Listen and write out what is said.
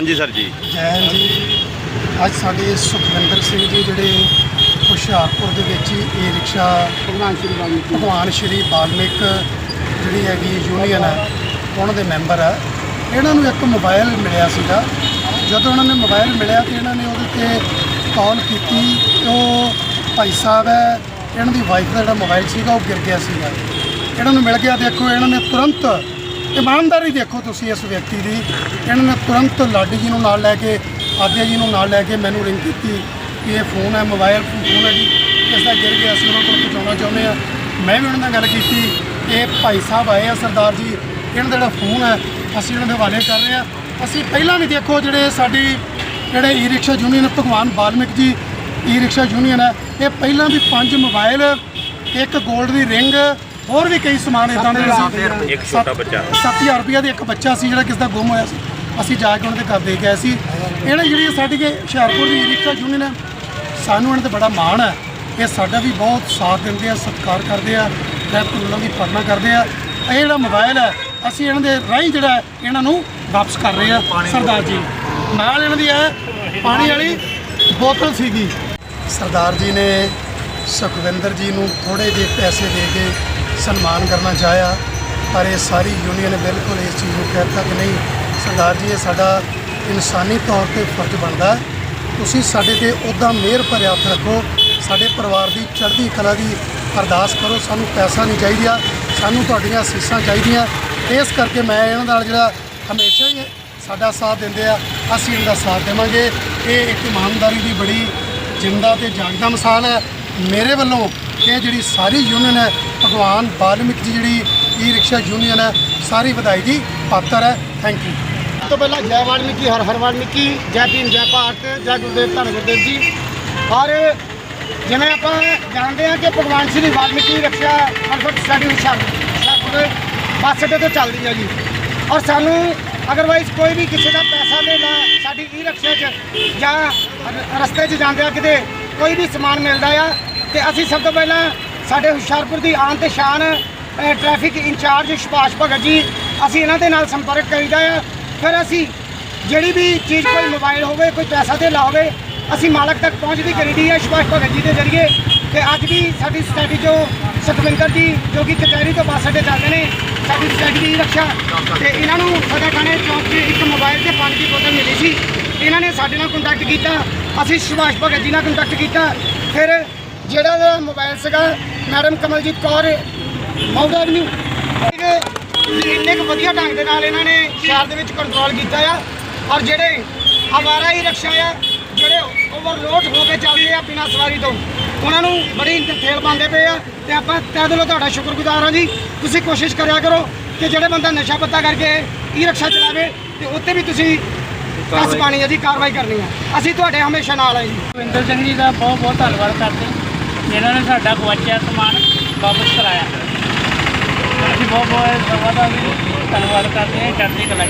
ਹਾਂਜੀ ਸਰ ਜੀ। ਜੈ ਜੀ ਅੱਜ ਸਾਡੇ ਸੁਖਵਿੰਦਰ ਸਿੰਘ ਜੀ ਜਿਹੜੇ ਹੁਸ਼ਿਆਰਪੁਰ ਦੇ ਵਿੱਚ ਹੀ ਈ ਰਿਕਸ਼ਾ ਭਗਵਾਨ ਸ਼੍ਰੀ ਵਾਲਮੀਕ ਭਗਵਾਨ ਸ਼੍ਰੀ ਵਾਲਮੀਕ ਜਿਹੜੀ ਹੈਗੀ ਯੂਨੀਅਨ ਹੈ ਉਹਨਾਂ ਦੇ ਮੈਂਬਰ ਹੈ। ਇਹਨਾਂ ਨੂੰ ਇੱਕ ਮੋਬਾਈਲ ਮਿਲਿਆ ਸੀਗਾ। ਜਦੋਂ ਉਹਨਾਂ ਨੇ ਮੋਬਾਈਲ ਮਿਲਿਆ ਤੇ ਇਹਨਾਂ ਨੇ ਉਹਦੇ ਤੇ ਕਾਲ ਕੀਤੀ ਤੇ ਉਹ ਭਾਈ ਸਾਹਿਬ ਹੈ ਇਹਨਾਂ ਦੀ ਵਾਈਫ ਦਾ ਜਿਹੜਾ ਮੋਬਾਈਲ ਸੀਗਾ ਉਹ ਗਿਰ ਗਿਆ ਸੀਗਾ। ਇਹਨਾਂ ਨੂੰ ਮਿਲ ਗਿਆ ਦੇਖੋ ਇਹਨਾਂ ਨੇ ਤੁਰੰਤ ਇਮਾਨਦਾਰੀ ਦੇਖੋ ਤੁਸੀਂ ਇਸ ਵਿਅਕਤੀ ਦੀ। ਇਹਨਾਂ ਨੇ ਤੁਰੰਤ ਲਾਡੀ ਜੀ ਨੂੰ ਨਾਲ ਲੈ ਕੇ, ਆਦਿਆ ਜੀ ਨੂੰ ਨਾਲ ਲੈ ਕੇ ਮੈਨੂੰ ਰਿੰਗ ਕੀਤੀ ਕਿ ਇਹ ਫੋਨ ਹੈ ਮੋਬਾਈਲ ਫੋਨ ਹੈ ਜੀ। ਇਸ ਦਾ ਗਿਰ ਗਿਆ, ਅਸੀਂ ਉਹਨਾਂ ਕੋਲ ਪਹੁੰਚਾਉਣਾ ਚਾਹੁੰਦੇ ਆ ਮੈਂ ਵੀ ਉਹਨਾਂ ਨਾਲ ਗੱਲ ਕੀਤੀ ਇਹ ਭਾਈ ਸਾਹਿਬ ਆਏ ਆ ਸਰਦਾਰ ਜੀ, ਇਹਨਾਂ ਦਾ ਜਿਹੜਾ ਫੋਨ ਹੈ, ਅਸੀਂ ਉਹਨਾਂ ਦੇ ਹਵਾਲੇ ਕਰ ਰਹੇ ਆ ਅਸੀਂ ਪਹਿਲਾਂ ਵੀ ਦੇਖੋ ਜਿਹੜੇ ਸਾਡੀ, ਜਿਹੜੇ ਈ ਰਿਕਸ਼ਾ ਯੂਨੀਅਨ ਭਗਵਾਨ ਵਾਲਮੀਕ ਜੀ ਈ ਰਿਕਸ਼ਾ ਯੂਨੀਅਨ ਹੈ, ਇਹ ਪਹਿਲਾਂ ਵੀ ਪੰਜ ਮੋਬਾਈਲ ਇੱਕ 골ਡ ਦੀ ਰਿੰਗ ਹੋਰ ਵੀ ਕਈ ਸਮਾਨ ਇਦਾਂ ਦੇ ਇੱਕ ਛੋਟਾ ਬੱਚਾ। 7000 ਰੁਪਏ ਦਾ ਇੱਕ ਬੱਚਾ ਸੀ ਜਿਹੜਾ ਕਿਸ ਦਾ ਗੁੰਮ ਹੋਇਆ ਸੀ। ਅਸੀਂ ਜਾ ਕੇ ਉਹਨਾਂ ਦੇ ਘਰ ਦੇ ਕੇ ਆਏ ਸੀ। ਇਹਨਾਂ ਜਿਹੜੀ ਸਾਡੀ ਕਿ ਹੁਸ਼ਿਆਰਪੁਰ ਦੀ ਰਿਕਸ਼ਾ ਯੂਨੀਅਨ ਹੈ ਸਾਨੂੰ ਇਹਨਾਂ ਤੇ ਬੜਾ ਮਾਣ ਹੈ। ਇਹ ਸਾਡਾ ਵੀ ਬਹੁਤ ਸਾਥ ਦਿੰਦੇ ਆ ਸਤਿਕਾਰ ਕਰਦੇ ਆ ਰੂਲਾਂ ਦੀ ਪਾਲਣਾ ਕਰਦੇ ਆ। ਇਹ ਜਿਹੜਾ ਮੋਬਾਈਲ ਹੈ ਅਸੀਂ ਇਹਨਾਂ ਦੇ ਰਾਹੀਂ ਜਿਹੜਾ ਹੈ, ਇਹਨਾਂ ਨੂੰ ਵਾਪਸ ਕਰ ਰਹੇ ਆ। ਸਰਦਾਰ ਜੀ ਨਾਲ ਇਹਨਾਂ ਦੀ ਹੈ ਪਾਣੀ ਵਾਲੀ ਬੋਤਲ ਸੀਗੀ। ਸਰਦਾਰ ਜੀ ਨੇ ਸੁਖਵਿੰਦਰ ਜੀ ਨੂੰ ਥੋੜੇ ਜਿਹੇ ਪੈਸੇ ਦੇ ਕੇ ਸਨਮਾਨ ਕਰਨਾ ਚਾਹਿਆ, ਪਰ ਇਹ ਸਾਰੀ ਯੂਨੀਅਨ ਬਿਲਕੁਲ ਇਸ ਚੀਜ਼ ਨੂੰ ਕਹਿਤਾ ਕਿ ਨਹੀਂ, ਸਰਦਾਰ ਜੀ, ਇਹ ਸਾਡਾ ਇਨਸਾਨੀ ਤੌਰ ਤੇ ਫਰਜ਼ ਬਣਦਾ ਤੁਸੀਂ ਸਾਡੇ ਤੇ ਉਹਦਾ ਮਿਹਰ ਭਰਿਆ ਹੱਥ ਰੱਖੋ, ਸਾਡੇ ਪਰਿਵਾਰ ਦੀ ਚੜ੍ਹਦੀ ਕਲਾ ਦੀ ਅਰਦਾਸ ਕਰੋ, ਸਾਨੂੰ ਪੈਸਾ ਨਹੀਂ ਚਾਹੀਦਾ, ਸਾਨੂੰ ਤੁਹਾਡੀਆਂ ਅਸੀਸਾਂ ਚਾਹੀਦੀਆਂ। ਇਸ ਕਰਕੇ ਮੈਂ ਇਹਨਾਂ ਨਾਲ ਜਿਹੜਾ ਹਮੇਸ਼ਾ ਹੀ ਸਾਡਾ ਸਾਥ ਦਿੰਦੇ ਆ, ਅਸੀਂ ਇਹਨਾਂ ਦਾ ਸਾਥ ਦੇਵਾਂਗੇ। ਇਹ ਇੱਕ ਇਮਾਨਦਾਰੀ ਦੀ ਬੜੀ ਜਿੰਦਾ ਤੇ ਜਾਗਦਾ ਮਿਸਾਲ ਹੈ। ਮੇਰੇ ਵੱਲੋਂ ਇਹ ਜਿਹੜੀ ਸਾਰੀ ਯੂਨੀਅਨ ਹੈ, ਭਗਵਾਨ ਵਾਲਮੀਕ ਜੀ ਜਿਹੜੀ ਈ ਰਿਕਸ਼ਾ ਯੂਨੀਅਨ ਹੈ, ਸਾਰੀ ਵਧਾਈ ਦੀ ਪਾਤਰ ਹੈ। ਥੈਂਕ ਯੂ ਸਭ ਤੋਂ ਪਹਿਲਾਂ ਜੈ ਵਾਲਮੀਕੀ, ਹਰ ਹਰ ਵਾਲਮੀਕੀ, ਜੈ ਭੀਮ, ਜੈ ਭਾਰਤ, ਜੈ ਗੁਰਦੇਵ, ਧੰਨ ਗੁਰਦੇਵ ਜੀ। ਔਰ ਜਿਵੇਂ ਆਪਾਂ ਜਾਣਦੇ ਹਾਂ ਕਿ ਭਗਵਾਨ Shri Valmiki Raksha concert study Hoshiarpur bus ਅੱਡੇ ਤੋਂ ਚੱਲਦੀ ਹੈ ਜੀ ਔਰ ਸਾਨੂੰ ਅਗਰਵਾਈਜ਼ ਕੋਈ ਵੀ ਕਿਸੇ ਦਾ ਪੈਸਾ ਦੇ ਸਾਡੀ ਈ ਰਿਕਸ਼ਾ 'ਚ ਜਾਂ ਰਸਤੇ 'ਚ ਜਾਂਦੇ ਆ ਕਿਤੇ ਕੋਈ ਵੀ ਸਮਾਨ ਮਿਲਦਾ ਆ ਤੇ ਅਸੀਂ ਸਭ ਤੋਂ ਪਹਿਲਾਂ ਸਾਡੇ ਹੁਸ਼ਿਆਰਪੁਰ ਦੀ ਆਨ ਤੇ ਸ਼ਾਨ ਅ, ਟ੍ਰੈਫਿਕ ਇੰਚਾਰਜ ਸੁਭਾਸ਼ ਭਗਤ ਜੀ ਅਸੀਂ ਇਹਨਾਂ ਦੇ ਨਾਲ ਸੰਪਰਕ ਕਰੀਦਾ ਆ। ਫਿਰ ਅਸੀਂ ਜਿਹੜੀ ਵੀ ਚੀਜ਼ ਕੋਈ ਮੋਬਾਈਲ ਹੋਵੇ ਕੋਈ ਪੈਸਾ ਤੇ ਹੋਵੇ ਅਸੀਂ ਮਾਲਕ ਤੱਕ ਪਹੁੰਚਦੀ ਕਰੀਦੀ ਹੈ ਸੁਭਾਸ਼ ਭਗਤ ਜੀ ਦੇ ਜ਼ਰੀਏ। ਤੇ ਅੱਜ ਵੀ ਸਾਡੀ ਸਟੱਡੀ ਜੋ ਸਤਵਿੰਦਰ ਜੀ ਜੋ ਕਿ ਕਚਹਿਰੀ ਤੋਂ ਬੱਸ ਅੱਡੇ ਚੱਲਦੇ ਨੇ ਸਾਡੀ ਸਟੱਡੀ ਦੀ ਰੱਖਿਆ। ਤੇ ਇਹਨਾਂ ਨੂੰ ਸਦਾ ਥਾਣੇ ਚੌਂਕ 'ਚ ਇੱਕ ਮੋਬਾਈਲ ਤੇ ਪਾਣੀ ਦੀ ਬੋਤਲ ਮਿਲੀ ਸੀ। ਇਹਨਾਂ ਨੇ ਸਾਡੇ ਨਾਲ ਕੰਟੈਕਟ ਕੀਤਾ ਅਸੀਂ ਸੁਭਾਸ਼ ਭਗਤ ਜੀ ਨਾਲ ਕੰਟੈਕਟ ਕੀਤਾ। ਫਿਰ ਜਿਹੜਾ ਇਹਦਾ ਮੋਬਾਈਲ ਸੀਗਾ madam Kamaljeet Kaur Mount Avenue ਇੰਨੇ ਕੁ ਵਧੀਆ ਢੰਗ ਦੇ ਨਾਲ ਇਹਨਾਂ ਨੇ ਸ਼ਹਿਰ ਦੇ ਵਿੱਚ ਕੰਟਰੋਲ ਕੀਤਾ ਆ ਔਰ ਜਿਹੜੇ ਆਵਾਰਾ ਹੀ ਰਕਸ਼ਾ ਆ ਜਿਹੜੇ ਓਵਰਲੋਡ ਹੋ ਕੇ ਚੱਲਦੇ ਆ ਬਿਨਾਂ ਸਵਾਰੀ ਤੋਂ ਉਹਨਾਂ ਨੂੰ ਬੜੀ ਤੇਲ ਪਾਉਂਦੇ ਪਏ ਆ। ਤੇ ਆਪਾਂ ਤਹਿ ਦਿਲੋਂ ਤੁਹਾਡਾ ਸ਼ੁਕਰਗੁਜ਼ਾਰ ਹਾਂ ਜੀ। ਤੁਸੀਂ ਕੋਸ਼ਿਸ਼ ਕਰਿਆ ਕਰੋ ਕਿ ਜਿਹੜੇ ਬੰਦਾ ਨਸ਼ਾ ਪੱਤਾ ਕਰਕੇ ਈ ਰਕਸ਼ਾ ਚਲਾਵੇ ਤੇ ਉੱਤੇ ਵੀ ਤੁਸੀਂ ਕਸ ਪਾਣੀ ਹੈ ਜੀ ਕਾਰਵਾਈ ਕਰਨੀ ਆ। ਅਸੀਂ ਤੁਹਾਡੇ ਹਮੇਸ਼ਾ ਨਾਲ ਆ ਜੀ। ਰਵਿੰਦਰ ਸਿੰਘ ਜੀ ਦਾ ਬਹੁਤ ਬਹੁਤ ਧੰਨਵਾਦ ਕਰਦੇ ਹਾਂ। ਜਿਨ੍ਹਾਂ ਨੇ ਸਾਡਾ ਗਵਾਚਿਆ ਸਮਾਨ ਵਾਪਸ ਕਰਾਇਆ। ਅਸੀਂ ਬਹੁਤ ਬਹੁਤ ਸਭਾ ਧੰਨਵਾਦ ਕਰਦੇ ਹਾਂ ਚੜ੍ਹਦੀ ਕਲਾ